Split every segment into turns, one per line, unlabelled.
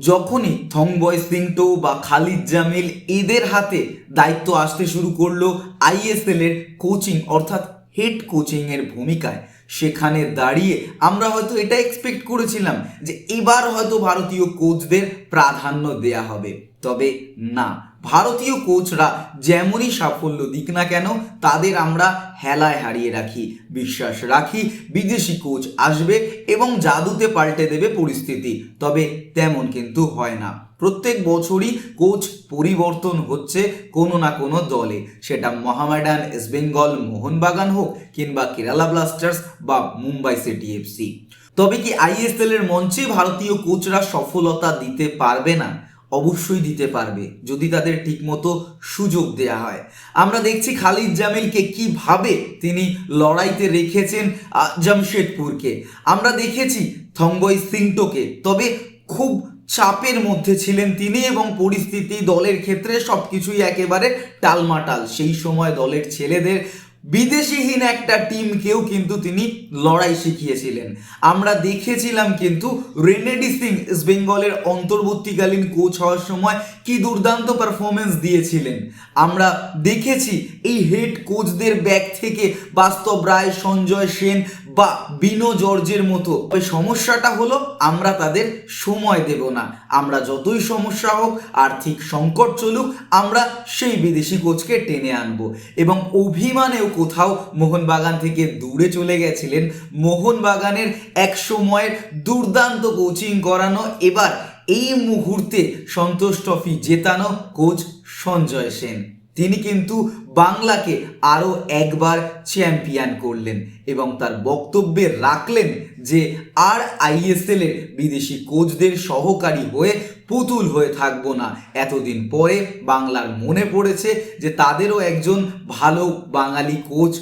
যখনই থংবয় সিংটো বা খালিদ জামিল এদের হাতে দায়িত্ব আসতে শুরু করল আইএসএল এর কোচিং, অর্থাৎ হেড কোচিংয়ের ভূমিকায়। সেখানে দাঁড়িয়ে আমরা হয়তো এটা এক্সপেক্ট করেছিলাম যে এবার হয়তো ভারতীয় কোচদের প্রাধান্য দেয়া হবে। তবে না ভারতীয় কোচরা যেমনই সাফল্য দিক না কেন, তাদের আমরা হেলায় হারিয়ে রাখি, বিশ্বাস রাখি, বিদেশি কোচ আসবে এবং জাদুতে পাল্টে দেবে পরিস্থিতি। তবে তেমন কিন্তু হয় না। প্রত্যেক বছরই কোচ পরিবর্তন হচ্ছে কোনো না কোনো দলে। সেটা মহামেডান ইস্টবেঙ্গল মোহনবাগান হোক কিংবা কেরালা ব্লাস্টার্স বা মুম্বাই সিটি এফসি তবে কি আইএসএল এর মঞ্চে ভারতীয় কোচরা সফলতা দিতে পারবে না? অবশ্যই দিতে পারবে যদি তাদের ঠিকমতো সুযোগ দেয়া হয়। আমরা দেখছি খালিদ জামিলকে কীভাবে তিনি লড়াইতে রেখেছেন জামশেদপুরকে। আমরা দেখেছি থংবই সিংটোকে, তবে খুব চাপের মধ্যে ছিলেন তিনি এবং পরিস্থিতি দলের ক্ষেত্রে সবকিছুই একেবারে টালমাটাল। সেই সময় দলের ছেলেদের বিদেশিহীন একটা টিমকেও কিন্তু তিনি লড়াই শিখিয়েছিলেন। আমরা দেখেছিলাম কিন্তু রেনেডি সিং ইস্ট বেঙ্গলের অন্তর্বর্তীকালীন কোচ হওয়ার সময় কি দুর্দান্ত পারফরমেন্স দিয়েছিলেন। আমরা দেখেছি এই হেড কোচদের ব্যাক থেকে বাস্তব রায়, সঞ্জয় সেন বা বিনো জর্জের মতো। তবে সমস্যাটা হলো, আমরা তাদের সময় দেব না। আমরা যতই সমস্যা হোক আর্থিক সংকট চলুক, আমরা সেই বিদেশি কোচকে টেনে আনব। এবং অভিমানেও কোথাও মোহনবাগান থেকে দূরে চলে গেছিলেন। মোহনবাগানের এক সময়ের দুর্দান্ত কোচিং করানো, এবার এই মুহূর্তে সন্তোষ ট্রফি জেতানো কোচ সঞ্জয় সেন। তিনি কিন্তু বাংলাকে আরও একবার চ্যাম্পিয়ন করলেন এবং তার বক্তব্যে রাখলেন যে আর আইএসএল এর বিদেশি কোচদের সহকারী হয়ে পুতুল হয়ে থাকব না। এতদিন পরে বাংলার মনে পড়েছে যে তাদেরও একজন ভালো বাঙালি কোচ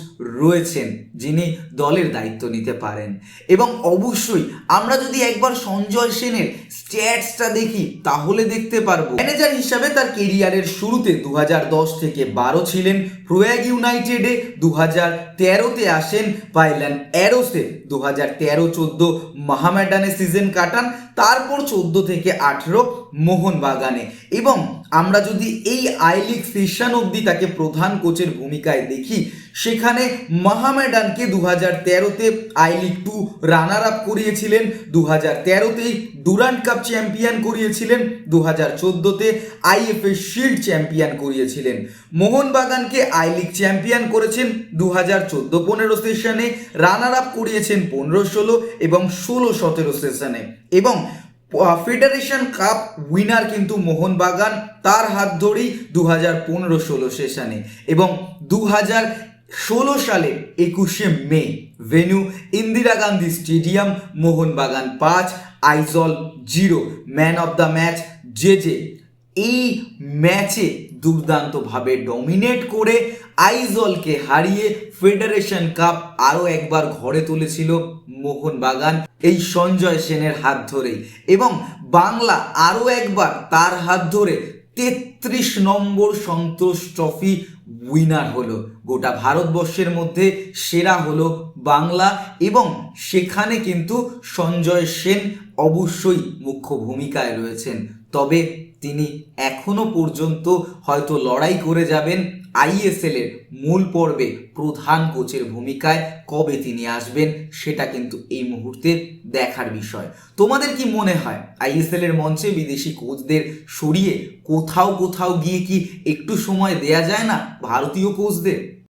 রয়েছেন, যিনি দলের দায়িত্ব নিতে পারেন। এবং অবশ্যই আমরা যদি একবার সঞ্জয় সেনের স্ট্যাটসটা দেখি, তাহলে দেখতে পারব। ম্যানেজার হিসাবে তার কেরিয়ারের শুরুতে দু হাজার দশ থেকে বারো ছিলেন, প্রয়াগ ইউনাইটেডে দু হাজার তেরোতে আসেন পাইলেন অ্যারোসে দু হাজার তেরো চোদ্দ মাহামেডানে সিজন কাটান, তারপর চোদ্দ থেকে আঠেরো মোহনবাগানে। এবং আমরা যদি এই আই লিগ সেশন অবধি তাকে প্রধান কোচের ভূমিকায় দেখি সেখানে মাহামেডানকে দু হাজার তেরোতে I league two runner up করিয়েছিলেন দু হাজার তেরোতেই ডুরান্ট কাপ চ্যাম্পিয়ন করিয়েছিলেন দু হাজার চোদ্দোতে আইএফএ শিল্ড চ্যাম্পিয়ন করিয়েছিলেন। মোহনবাগানকে আই লিগ চ্যাম্পিয়ন করেছেন দু হাজার চোদ্দ পনেরো সেশনে রানার আপ করিয়েছেন পনেরো ষোলো এবং ষোলো সতেরো সেশনে এবং ফেডারেশন কাপ উইনার কিন্তু মোহনবাগান তার হাত ধরেই দু হাজার পনেরো ষোলো সেশনে এবং দু হাজার ষোলো সালে একুশে May venue Indira Gandhi stadium, Mohun Bagan পাঁচ, Aizawl zero, man of the match J J এই ম্যাচে দুর্দান্তভাবে ডমিনেট করে আইজলকে হারিয়ে ফেডারেশন কাপ আরও একবার ঘরে তুলেছিল মোহনবাগান এই সঞ্জয় সেনের হাত ধরেই। এবং বাংলা আরও একবার তার হাত ধরে তেত্রিশ নম্বর সন্তোষ ট্রফি উইনার হলো। গোটা ভারতবর্ষের মধ্যে সেরা হলো বাংলা এবং সেখানে কিন্তু সঞ্জয় সেন অবশ্যই মুখ্য ভূমিকায় রয়েছেন। তবে তিনি এখনও পর্যন্ত হয়তো লড়াই করে যাবেন আইএসএল এর মূল পর্বে প্রধান কোচের ভূমিকায় কবে তিনি আসবেন, সেটা কিন্তু এই মুহূর্তে দেখার বিষয়। তোমাদের কি মনে হয়, আইএসএল এর মঞ্চে বিদেশি কোচদের সরিয়ে কোথাও কোথাও গিয়ে কি একটু সময় দেয়া যায় না ভারতীয় কোচদের?